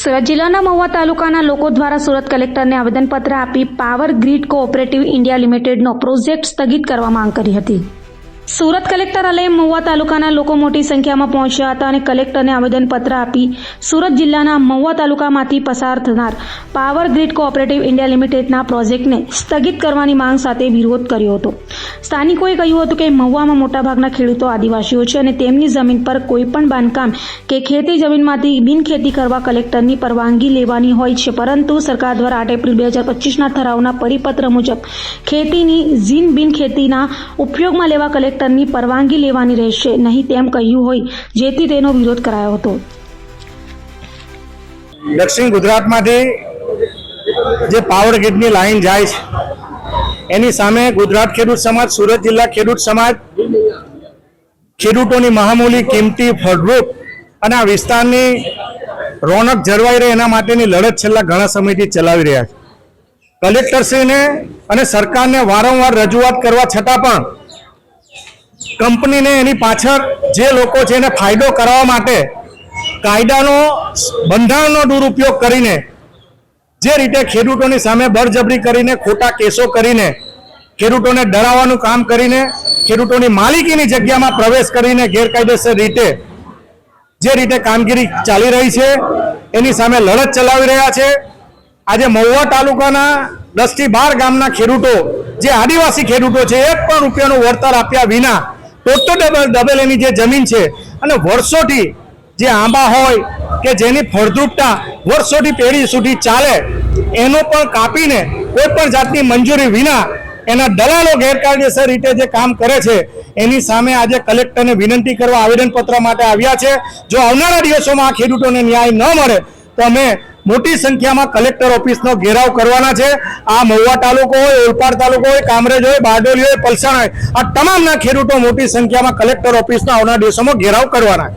સુરત જિલ્લાના મહુવા તાલુકાના લોકો દ્વારા સુરત કલેક્ટરને આવેદનપત્ર આપી પાવર ગ્રીડ કોઓપરેટિવ ઇન્ડિયા લિમિટેડનો પ્રોજેક્ટ સ્થગિત કરવા માંગ કરી હતી. સુરત કલેક્ટરાલય મહુવા તાલુકાના લોકો મોટી સંખ્યામાં પહોંચ્યા હતા અને કલેક્ટરને આવેદનપત્ર આપી સુરત જિલ્લાના મહુવા તાલુકામાંથી પસાર થનાર પાવર ગ્રીડ કોઓપરેટિવ ઇન્ડિયા લિમિટેડના પ્રોજેક્ટને સ્થગિત કરવાની માંગ સાથે વિરોધ કર્યો હતો. સ્થાનિકોએ કહ્યું હતું કે મહુવામાં મોટાભાગના ખેડૂતો આદિવાસીઓ છે અને તેમની જમીન પર કોઈપણ બાંધકામ કે ખેતી જમીનમાંથી બિનખેતી કરવા કલેક્ટરની પરવાનગી લેવાની હોય છે, પરંતુ સરકાર દ્વારા આઠ એપ્રિલ બે હજાર પચીસના ઠરાવના પરિપત્ર મુજબ ખેતીની જીન બિનખેતીના ઉપયોગમાં લેવા કલેક્ટરની પરવાનગી લેવાની રહેશે. નહીં તેમ કહ્યું હોય જેથી તેનો વિરોધ કરાયો હતો. દક્ષિણ ગુજરાતમાંથી જે પાવર ગ્રીડની લાઈન જાય છે, એની સામે ગુજરાત ખેડૂત સમાજ, સુરત જિલ્લા ખેડૂત સમાજ, ખેડૂતોની મહામૂલી કિંમતી ફળદ્રુપ અને આ વિસ્તારની રોનક જળવાઈ રહે એના માટેની લડત છેલ્લા ઘણા સમયથી ચલાવી રહ્યા છે. કલેક્ટરશ્રીને અને સરકારને વારંવાર રજૂઆત કરવા છતાં પણ કંપનીને એની પાછળ જે લોકો છે એને ફાયદો કરવા માટે કાયદાનો, બંધારણનો દુરુપયોગ કરીને, જે રીતે ખેડૂતોની સામે બળજબરી કરીને, ખોટા કેસો કરીને, ખેડૂતોને ડરાવવાનું કામ કરીને, ખેડૂતોની માલિકીની જગ્યામાં પ્રવેશ કરીને ગેરકાયદેસર રીતે, જે રીતે કામગીરી ચાલી રહી છે, એની સામે લડત ચલાવી રહ્યા છે. આજે મહુવા તાલુકાના દસથી બાર ગામના ખેડૂતો, જે આદિવાસી ખેડૂતો છે, એક પણ રૂપિયાનું વળતર આપ્યા વિના ટોટલ ડબલ ડબલ એની જે જમીન છે અને વર્ષોથી જે આંબા હોય કે જેની ફળદ્રુપતા વર્ષોથી પેઢી સુધી ચાલે, એનો પણ કાપીને કોઈ પણ જાતની મંજૂરી વિના એના દલાલો ગેરકાયદેસર રીતે જે કામ કરે છે, એની સામે આજે કલેક્ટરને વિનંતી કરવા આવેદનપત્ર માટે આવ્યા છે. જો આવનારા દિવસોમાં આ ખેડૂતોને ન્યાય ન મળે, તો અમે મોટી સંખ્યામાં કલેક્ટર ઓફિસનો ઘેરાવ કરવાના છે. આ મહુવા તાલુકો હોય, ઓલપાડ તાલુકો હોય, કામરેજ હોય, બારડોલી હોય, પલસાણ હોય, આ તમામના ખેડૂતો મોટી સંખ્યામાં કલેક્ટર ઓફિસનો આવનારા દિવસોમાં ઘેરાવ કરવાના